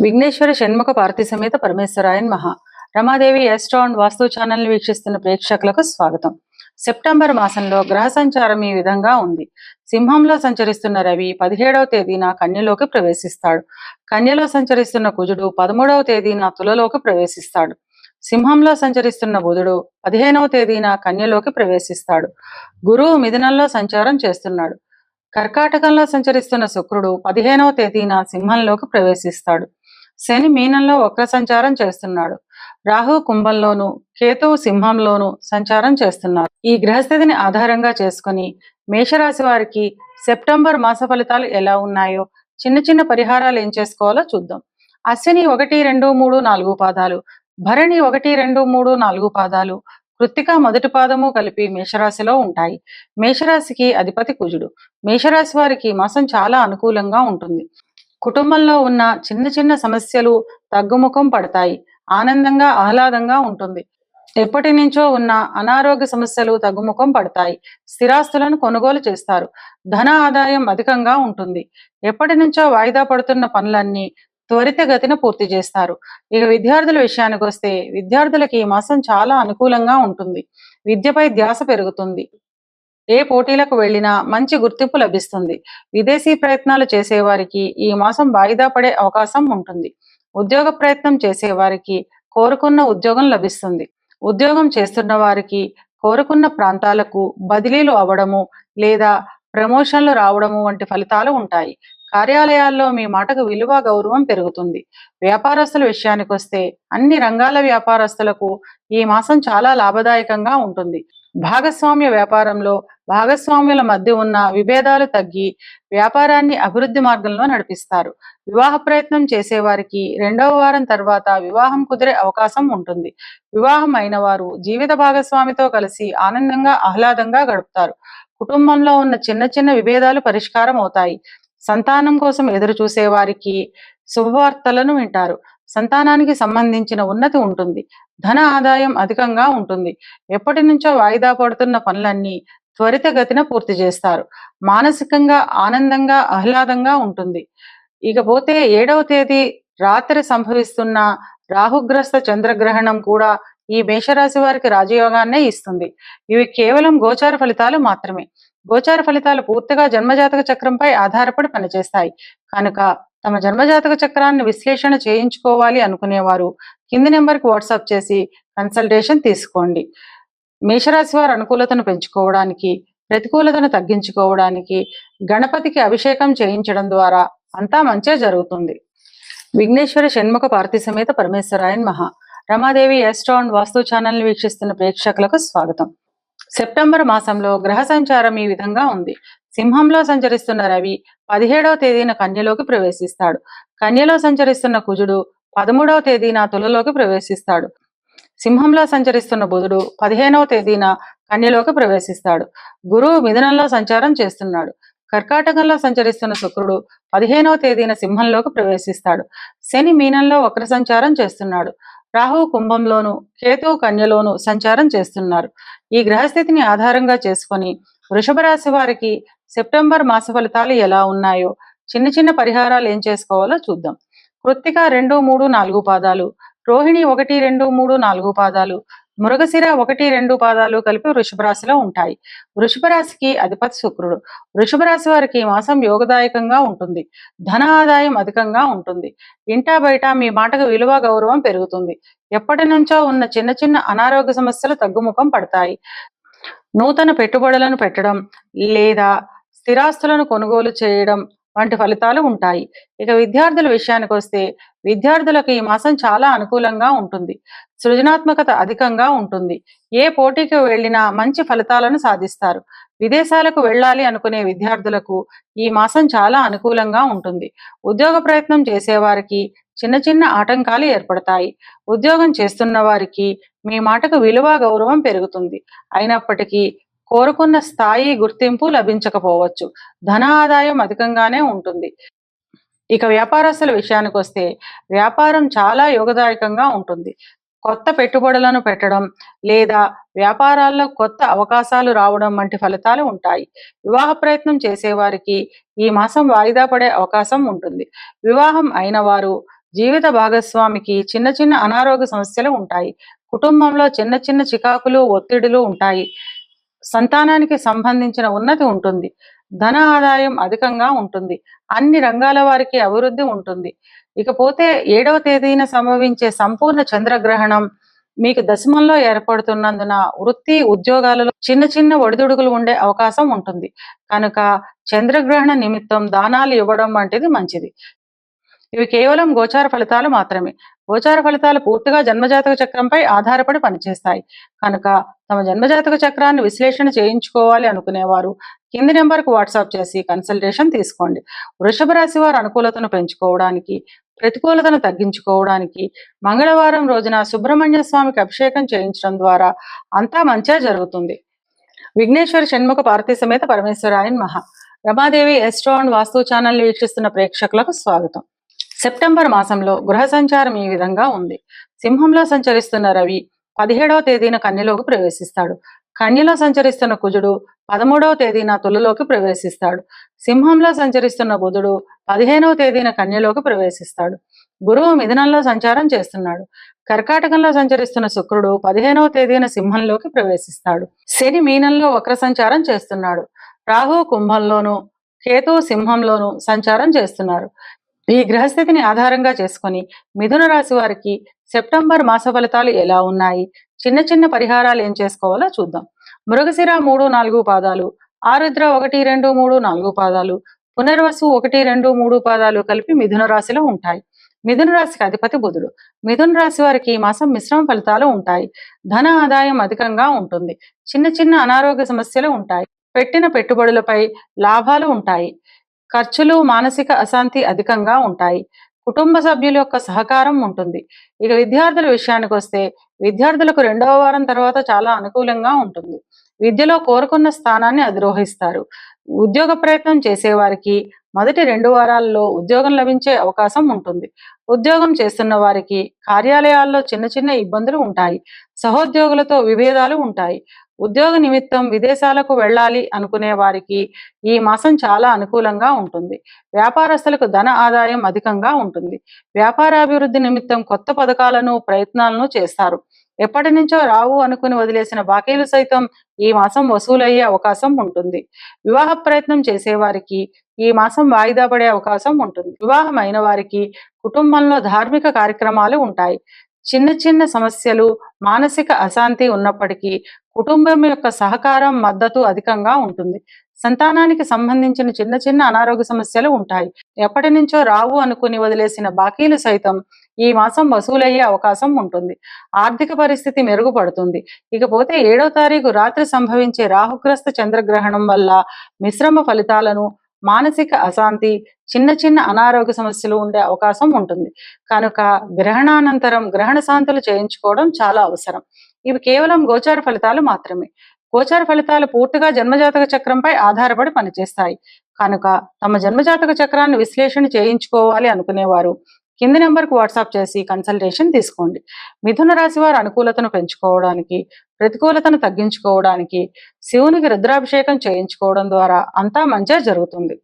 విఘ్నేశ్వర షణ్ముఖ పార్తి సమేత పరమేశ్వరాయన్ మహా. రమాదేవి ఎస్ట్రాన్ వాస్తు ఛానల్ వీక్షిస్తున్న ప్రేక్షకులకు స్వాగతం. సెప్టెంబర్ మాసంలో గ్రహ సంచారం ఈ విధంగా ఉంది. సింహంలో సంచరిస్తున్న రవి పదిహేడవ తేదీన కన్యలోకి ప్రవేశిస్తాడు. కన్యలో సంచరిస్తున్న కుజుడు పదమూడవ తేదీన తులలోకి ప్రవేశిస్తాడు. సింహంలో సంచరిస్తున్న బుధుడు పదిహేనవ తేదీన కన్యలోకి ప్రవేశిస్తాడు. గురువు మిథునంలో సంచారం చేస్తున్నాడు. కర్కాటకంలో సంచరిస్తున్న శుక్రుడు పదిహేనవ తేదీన సింహంలోకి ప్రవేశిస్తాడు. శని మీనంలో వక్ర సంచారం చేస్తున్నాడు. రాహు కుంభంలోను కేతువు సింహంలోను సంచారం చేస్తున్నారు ఈ గ్రహస్థితిని ఆధారంగా చేసుకుని మేషరాశి వారికి సెప్టెంబర్ మాస ఫలితాలు ఎలా ఉన్నాయో చిన్న చిన్న పరిహారాలు ఏం చేసుకోవాలో చూద్దాం. అశ్విని ఒకటి రెండు మూడు నాలుగు పాదాలు భరణి ఒకటి రెండు మూడు నాలుగు పాదాలు కృత్తిక మొదటి పాదము కలిపి మేషరాశిలో ఉంటాయి. మేషరాశికి అధిపతి కుజుడు. మేషరాశి వారికి మాసం చాలా అనుకూలంగా ఉంటుంది. కుటుంబంలో ఉన్న చిన్న చిన్న సమస్యలు తగ్గుముఖం పడతాయి. ఆనందంగా ఆహ్లాదంగా ఉంటుంది. ఎప్పటి నుంచో ఉన్న అనారోగ్య సమస్యలు తగ్గుముఖం పడతాయి. స్థిరాస్తులను కొనుగోలు చేస్తారు. ధన ఆదాయం అధికంగా ఉంటుంది. ఎప్పటి నుంచో వాయిదా పడుతున్న పనులన్నీ త్వరితగతిన పూర్తి చేస్తారు. ఇక విద్యార్థుల విషయానికి వస్తే విద్యార్థులకి ఈ మాసం చాలా అనుకూలంగా ఉంటుంది. విద్యపై ధ్యాస పెరుగుతుంది. ఏ పోటీలకు వెళ్ళినా మంచి గుర్తింపు లభిస్తుంది. విదేశీ ప్రయత్నాలు చేసేవారికి ఈ మాసం వాయిదా పడే అవకాశం ఉంటుంది. ఉద్యోగ ప్రయత్నం చేసేవారికి కోరుకున్న ఉద్యోగం లభిస్తుంది. ఉద్యోగం చేస్తున్న వారికి కోరుకున్న ప్రాంతాలకు బదిలీలు అవ్వడము లేదా ప్రమోషన్లు రావడము వంటి ఫలితాలు ఉంటాయి. కార్యాలయాల్లో మీ మాటకు విలువ గౌరవం పెరుగుతుంది. వ్యాపారస్తుల విషయానికి వస్తే అన్ని రంగాల వ్యాపారస్తులకు ఈ మాసం చాలా లాభదాయకంగా ఉంటుంది. భాగస్వామ్య వ్యాపారంలో భాగస్వామ్యుల మధ్య ఉన్న విభేదాలు తగ్గి వ్యాపారాన్ని అభివృద్ధి మార్గంలో నడిపిస్తారు. వివాహ ప్రయత్నం చేసేవారికి రెండవ వారం తర్వాత వివాహం కుదిరే అవకాశం ఉంటుంది. వివాహం అయిన వారు జీవిత భాగస్వామితో కలిసి ఆనందంగా ఆహ్లాదంగా గడుపుతారు. కుటుంబంలో ఉన్న చిన్న చిన్న విభేదాలు పరిష్కారం అవుతాయి సంతానం కోసం ఎదురు చూసే వారికి శుభవార్తలను వింటారు. సంతానానికి సంబంధించిన ఉన్నతి ఉంటుంది. ధన ఆదాయం అధికంగా ఉంటుంది. ఎప్పటి నుంచో వాయిదా పడుతున్న పనులన్నీ త్వరితగతిన పూర్తి చేస్తారు. మానసికంగా ఆనందంగా ఆహ్లాదంగా ఉంటుంది. ఇకపోతే ఏడవ తేదీ రాత్రి సంభవిస్తున్న రాహుగ్రస్త చంద్రగ్రహణం కూడా ఈ మేషరాశి వారికి రాజయోగాన్నే ఇస్తుంది. ఇవి కేవలం గోచార ఫలితాలు మాత్రమే. గోచార ఫలితాలు పూర్తిగా జన్మజాతక చక్రంపై ఆధారపడి పనిచేస్తాయి. కనుక తమ జన్మజాతక చక్రాన్ని విశ్లేషణ చేయించుకోవాలి అనుకునేవారు. కింది నెంబర్కి వాట్సాప్ చేసి కన్సల్టేషన్ తీసుకోండి. మేషరాశి వారు అనుకూలతను పెంచుకోవడానికి ప్రతికూలతను తగ్గించుకోవడానికి గణపతికి అభిషేకం చేయించడం ద్వారా అంతా మంచే జరుగుతుంది. విఘ్నేశ్వర షణ్ముఖ పార్థి సమేత పరమేశ్వరాయన్ మహా రమాదేవి ఎస్ట్రాన్ వాస్తు ఛానల్ని వీక్షిస్తున్న ప్రేక్షకులకు స్వాగతం. సెప్టెంబర్ మాసంలో గ్రహ సంచారం ఈ విధంగా ఉంది. సింహంలో సంచరిస్తున్న రవి పదిహేడవ తేదీన కన్యలోకి ప్రవేశిస్తాడు. కన్యలో సంచరిస్తున్న కుజుడు పదమూడవ తేదీన తులలోకి ప్రవేశిస్తాడు. సింహంలో సంచరిస్తున్న బుధుడు పదిహేనవ తేదీన కన్యలోకి ప్రవేశిస్తాడు. గురువు మిథునంలో సంచారం చేస్తున్నాడు. కర్కాటకంలో సంచరిస్తున్న శుక్రుడు పదిహేనవ తేదీన సింహంలోకి ప్రవేశిస్తాడు. శని మీనంలో వక్ర సంచారం చేస్తున్నాడు. రాహు కుంభంలోను కేతువు కన్యలోను సంచారం చేస్తున్నారు. ఈ గ్రహస్థితిని ఆధారంగా చేసుకొని వృషభ రాశి వారికి సెప్టెంబర్ మాస ఫలితాలు ఎలా ఉన్నాయో చిన్న చిన్న పరిహారాలు ఏం చేసుకోవాలో చూద్దాం. కృత్తిక రెండు మూడు నాలుగు పాదాలు రోహిణి ఒకటి రెండు మూడు నాలుగు పాదాలు మృగశిర ఒకటి రెండు పాదాలు కలిపి వృషభ రాశిలో ఉంటాయి. వృషభ రాశికి అధిపతి శుక్రుడు. వృషభ రాశి వారికి ఈ మాసం యోగదాయకంగా ఉంటుంది. ధన ఆదాయం అధికంగా ఉంటుంది. ఇంటా బయట మీ మాటకు విలువ గౌరవం పెరుగుతుంది. ఎప్పటి నుంచో ఉన్న చిన్న చిన్న అనారోగ్య సమస్యలు తగ్గుముఖం పడతాయి. నూతన పెట్టుబడులను పెట్టడం లేదా స్థిరాస్తులను కొనుగోలు చేయడం వంటి ఫలితాలు ఉంటాయి. ఇక విద్యార్థుల విషయానికి వస్తే విద్యార్థులకు ఈ మాసం చాలా అనుకూలంగా ఉంటుంది. సృజనాత్మకత అధికంగా ఉంటుంది. ఏ పోటీకి వెళ్ళినా మంచి ఫలితాలను సాధిస్తారు. విదేశాలకు వెళ్ళాలి అనుకునే విద్యార్థులకు ఈ మాసం చాలా అనుకూలంగా ఉంటుంది. ఉద్యోగ ప్రయత్నం చేసేవారికి చిన్న చిన్న ఆటంకాలు ఏర్పడతాయి. ఉద్యోగం చేస్తున్న వారికి మీ మాటకు విలువ గౌరవం పెరుగుతుంది. అయినప్పటికీ కోరుకున్న స్థాయి గుర్తింపు లభించకపోవచ్చు. ధన ఆదాయం అధికంగానే ఉంటుంది. ఇక వ్యాపారస్తుల విషయానికి వస్తే వ్యాపారం చాలా యోగదాయకంగా ఉంటుంది. కొత్త పెట్టుబడులను పెట్టడం లేదా వ్యాపారాల్లో కొత్త అవకాశాలు రావడం వంటి ఫలితాలు ఉంటాయి. వివాహ ప్రయత్నం చేసేవారికి ఈ మాసం వాయిదా పడే అవకాశం ఉంటుంది. వివాహం అయిన వారు జీవిత భాగస్వామికి చిన్న చిన్న అనారోగ్య సమస్యలు ఉంటాయి. కుటుంబంలో చిన్న చిన్న చికాకులు ఒత్తిడులు ఉంటాయి. సంతానానికి సంబంధించిన ఉన్నతి ఉంటుంది. ధన ఆదాయం అధికంగా ఉంటుంది. అన్ని రంగాల వారికి అభివృద్ధి ఉంటుంది. ఇకపోతే ఏడవ తేదీన సంభవించే సంపూర్ణ చంద్రగ్రహణం మీకు దశమంలో ఏర్పడుతున్నందున వృత్తి ఉద్యోగాలలో చిన్న చిన్న ఒడిదుడుకులు ఉండే అవకాశం ఉంటుంది. కనుక చంద్రగ్రహణ నిమిత్తం దానాలు ఇవ్వడం వంటిది మంచిది. ఇవి కేవలం గోచార ఫలితాలు మాత్రమే. గోచార ఫలితాలు పూర్తిగా జన్మజాతక చక్రంపై ఆధారపడి పనిచేస్తాయి. కనుక తమ జన్మజాతక చక్రాన్ని విశ్లేషణ చేయించుకోవాలి అనుకునేవారు కింది నెంబర్కు వాట్సాప్ చేసి కన్సల్టేషన్ తీసుకోండి. వృషభ రాశి వారు అనుకూలతను పెంచుకోవడానికి ప్రతికూలతను తగ్గించుకోవడానికి మంగళవారం రోజున సుబ్రహ్మణ్య స్వామికి అభిషేకం చేయించడం ద్వారా అంతా మంచిగా జరుగుతుంది. విఘ్నేశ్వర షణ్ముఖ పార్వతీ సమేత పరమేశ్వరాయన్ మహా. Ramadevi astro and Vastu channel వీక్షిస్తున్న ప్రేక్షకులకు స్వాగతం. సెప్టెంబర్ మాసంలో గృహ సంచారం ఈ విధంగా ఉంది. సింహంలో సంచరిస్తున్న రవి పదిహేడవ తేదీన కన్యలోకి ప్రవేశిస్తాడు. కన్యలో సంచరిస్తున్న కుజుడు పదమూడవ తేదీన తులలోకి ప్రవేశిస్తాడు. సింహంలో సంచరిస్తున్న బుధుడు పదిహేనవ తేదీన కన్యలోకి ప్రవేశిస్తాడు. గురువు మిథునంలో సంచారం చేస్తున్నాడు. కర్కాటకంలో సంచరిస్తున్న శుక్రుడు పదిహేనవ తేదీన సింహంలోకి ప్రవేశిస్తాడు. శని మీనంలో వక్ర సంచారం చేస్తున్నాడు. రాహు కుంభంలోను కేతు సింహంలోను సంచారం చేస్తున్నారు. ఈ గ్రహస్థితిని ఆధారంగా చేసుకొని మిథున రాశి వారికి సెప్టెంబర్ మాస ఫలితాలు ఎలా ఉన్నాయి? చిన్న చిన్న పరిహారాలు ఏం చేసుకోవాలో చూద్దాం. మృగశిర మూడు నాలుగు పాదాలు ఆరుద్ర ఒకటి రెండు మూడు నాలుగు పాదాలు పునర్వసు ఒకటి రెండు మూడు పాదాలు కలిపి మిథున రాశిలో ఉంటాయి. మిథున రాశికి అధిపతి బుధుడు. మిథున రాశి వారికి ఈ మాసం మిశ్రమ ఫలితాలు ఉంటాయి. ధన ఆదాయం అధికంగా ఉంటుంది. చిన్న చిన్న అనారోగ్య సమస్యలు ఉంటాయి. పెట్టిన పెట్టుబడులపై లాభాలు ఉంటాయి. ఖర్చులు మానసిక అశాంతి అధికంగా ఉంటాయి. కుటుంబ సభ్యుల యొక్క సహకారం ఉంటుంది. ఇక విద్యార్థుల విషయానికి వస్తే విద్యార్థులకు రెండవ వారం తర్వాత చాలా అనుకూలంగా ఉంటుంది. విద్యలో కోరుకున్న స్థానాన్ని అధిరోహిస్తారు ఉద్యోగ ప్రయత్నం చేసేవారికి మొదటి రెండు వారాల్లో ఉద్యోగం లభించే అవకాశం ఉంటుంది. ఉద్యోగం చేస్తున్న వారికి కార్యాలయాల్లో చిన్న చిన్న ఇబ్బందులు ఉంటాయి. సహోద్యోగులతో విభేదాలు ఉంటాయి. ఉద్యోగ నిమిత్తం విదేశాలకు వెళ్ళాలి అనుకునే వారికి ఈ మాసం చాలా అనుకూలంగా ఉంటుంది. వ్యాపారస్తులకు ధన ఆదాయం అధికంగా ఉంటుంది. వ్యాపారాభివృద్ధి నిమిత్తం కొత్త పథకాలను ప్రయత్నాలను చేస్తారు. ఎప్పటి నుంచో రావు అనుకుని వదిలేసిన బాకీలు సైతం ఈ మాసం వసూలయ్యే అవకాశం ఉంటుంది. వివాహ ప్రయత్నం చేసేవారికి ఈ మాసం వాయిదా పడే అవకాశం ఉంటుంది. వివాహం అయిన వారికి కుటుంబంలో ధార్మిక కార్యక్రమాలు ఉంటాయి. చిన్న చిన్న సమస్యలు మానసిక అశాంతి ఉన్నప్పటికీ కుటుంబం యొక్క సహకారం మద్దతు అధికంగా ఉంటుంది. సంతానానికి సంబంధించిన చిన్న చిన్న అనారోగ్య సమస్యలు ఉంటాయి. ఎప్పటి నుంచో రావు అనుకుని వదిలేసిన బాకీలు సైతం ఈ మాసం వసూలయ్యే అవకాశం ఉంటుంది. ఆర్థిక పరిస్థితి మెరుగుపడుతుంది. ఇకపోతే ఏడో తారీఖు రాత్రి సంభవించే రాహుగ్రస్త చంద్రగ్రహణం వల్ల మిశ్రమ ఫలితాలను మానసిక అశాంతి చిన్న చిన్న అనారోగ్య సమస్యలు ఉండే అవకాశం ఉంటుంది. కనుక గ్రహణానంతరం గ్రహణ శాంతులు చేయించుకోవడం చాలా అవసరం. ఇవి కేవలం గోచార ఫలితాలు మాత్రమే. గోచార ఫలితాలు పూర్తిగా జన్మజాతక చక్రంపై ఆధారపడి పనిచేస్తాయి. కనుక తమ జన్మజాతక చక్రాన్ని విశ్లేషణ చేయించుకోవాలి అనుకునేవారు. కింది నెంబర్కు వాట్సాప్ చేసి కన్సల్టేషన్ తీసుకోండి. మిథున రాశి వారు అనుకూలతను పెంచుకోవడానికి ప్రతికూలతను తగ్గించుకోవడానికి శివునికి రుద్రాభిషేకం చేయించుకోవడం ద్వారా అంతా మంచిగా జరుగుతుంది.